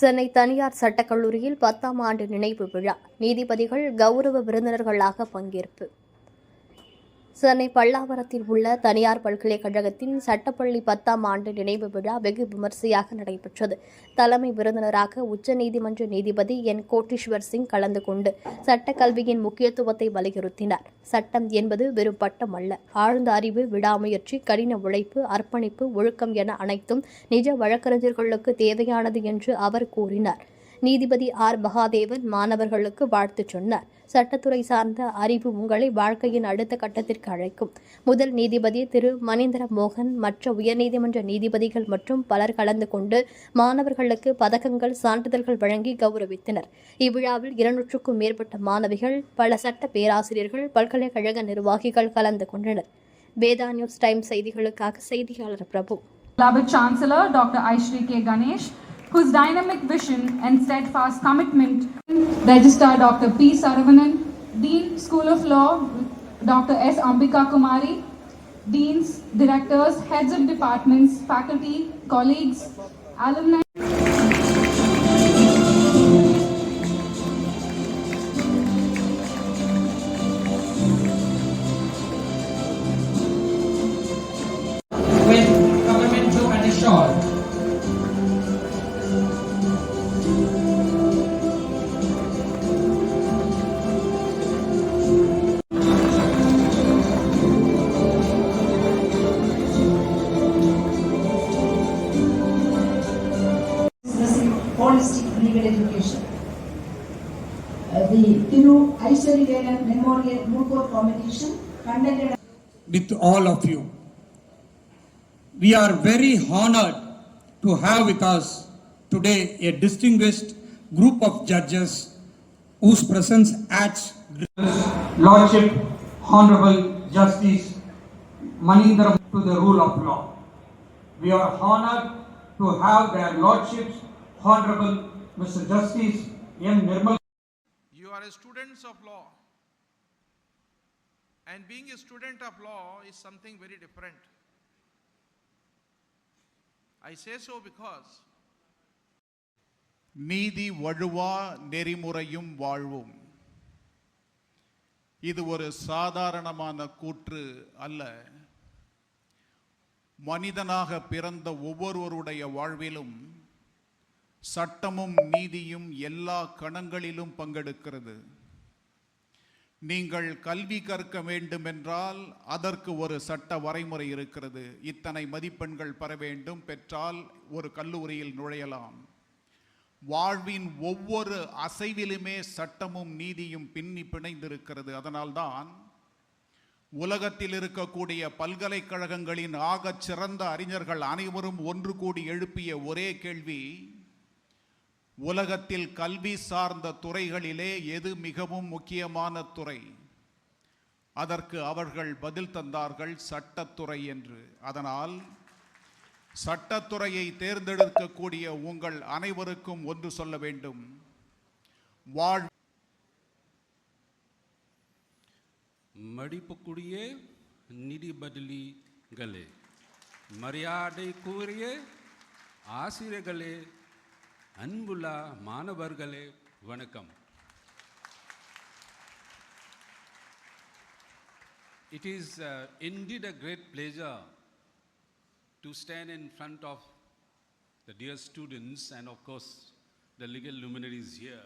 சென்னை தனியார் சட்டக்கல்லூரியில் பத்தாம் ஆண்டு நினைவு விழா. நீதிபதிகள் கௌரவ விருந்தினர்களாக பங்கேற்பு. சென்னை பல்லாவரத்தில் உள்ள தனியார் பல்கலைக்கழகத்தின் சட்டப்பள்ளி பத்தாம் ஆண்டு நினைவு விழா வெகு விமரிசையாக நடைபெற்றது. தலைமை விருந்தினராக உச்சநீதிமன்ற நீதிபதி என். கோட்டீஸ்வர் சிங் கலந்து கொண்டு சட்டக்கல்வியின் முக்கியத்துவத்தை வலியுறுத்தினார். சட்டம் என்பது வெறும் பட்டம் அல்ல. ஆழ்ந்த அறிவு விடாமுயற்சி கடின உழைப்பு அர்ப்பணிப்பு ஒழுக்கம் என அனைத்தும் நிஜ வழக்கறிஞர்களுக்கு தேவையானது என்று அவர் கூறினார். நீதிபதி ஆர். மகாதேவன் மாணவர்களுக்கு வாழ்த்து சொன்னார். சட்டத்துறை சார்ந்த அறிவு உங்களை வாழ்க்கையின் அடுத்த கட்டத்திற்கு அழைக்கும். முதல் நீதிபதி திரு. மணிந்திர மோகன் மற்ற உயர்நீதிமன்ற நீதிபதிகள் மற்றும் பலர் கலந்து கொண்டு மாணவர்களுக்கு பதக்கங்கள் சான்றிதழ்கள் வழங்கி கௌரவித்தனர். இவ்விழாவில் இருநூற்றுக்கும் மேற்பட்ட மாணவிகள் பல சட்ட பேராசிரியர்கள் பல்கலைக்கழக நிர்வாகிகள் கலந்து கொண்டனர். வேதா நியூஸ் டைம் செய்திகளுக்காக செய்தியாளர் பிரபு. Beloved Chancellor Dr. Aishri K. Ganesh, whose dynamic vision and steadfast commitment, Registrar Dr. P. Saravanan, Dean School of Law Dr. S. Ambika Kumari, Deans, Directors, Heads of Departments, Faculty, Colleagues, Alumni. Holistic legal education. Uh, the Thiru Aishwarya Memorial Moot Competition conducted with all of you. We are very honored to have with us today a distinguished group of judges whose presence adds Lordship, Honorable Justice Manindra to the rule of law. We are honored to have their Lordships, Honorable Mr. Justice M. Nirmal You are a students of law. And being a student of law is something very different. I say so because நீதி வழுவா நெறிமுறையும் வாழ்வும் இது ஒரு சாதாரணமான கூற்று அல்ல மனிதனாக பிறந்த ஒவ்வொருவருடைய வாழ்விலும் சட்டமும் நீதியும் எல்லா கணங்களிலும் பங்கெடுக்கிறது. நீங்கள் கல்வி கற்க வேண்டுமென்றால் அதற்கு ஒரு சட்ட வரைமுறை இருக்கிறது. இத்தனை மதிப்பெண்கள் பெற வேண்டும் பெற்றால் ஒரு கல்லூரியில் நுழையலாம். வாழ்வின் ஒவ்வொரு அசைவிலுமே சட்டமும் நீதியும் பின்னி பிணைந்திருக்கிறது. அதனால்தான் உலகத்தில் இருக்கக்கூடிய பல்கலைக்கழகங்களின் ஆகச் சிறந்த அறிஞர்கள் அனைவரும் ஒன்று கூடி எழுப்பிய ஒரே கேள்வி உலகத்தில் கல்வி சார்ந்த துறைகளிலே எது மிகவும் முக்கியமான துறை? அதற்கு அவர்கள் பதில் தந்தார்கள் சட்டத்துறை என்று. அதனால் சட்டத்துறையை தேர்ந்தெடுக்கக்கூடிய உங்கள் அனைவருக்கும் ஒன்று சொல்ல வேண்டும். வாழ் மடிப்புக்குரிய நிதி பதிலிகளே. மரியாதைக்குரிய ஆசிரியர்களே. அன்புள்ள மாணவர்களே வணக்கம் It is uh, indeed a great pleasure to stand in front of the dear students and, of course, the legal luminaries here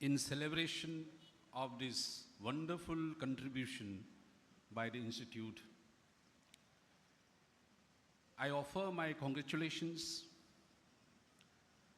in celebration of this wonderful contribution by the Institute. I offer my congratulations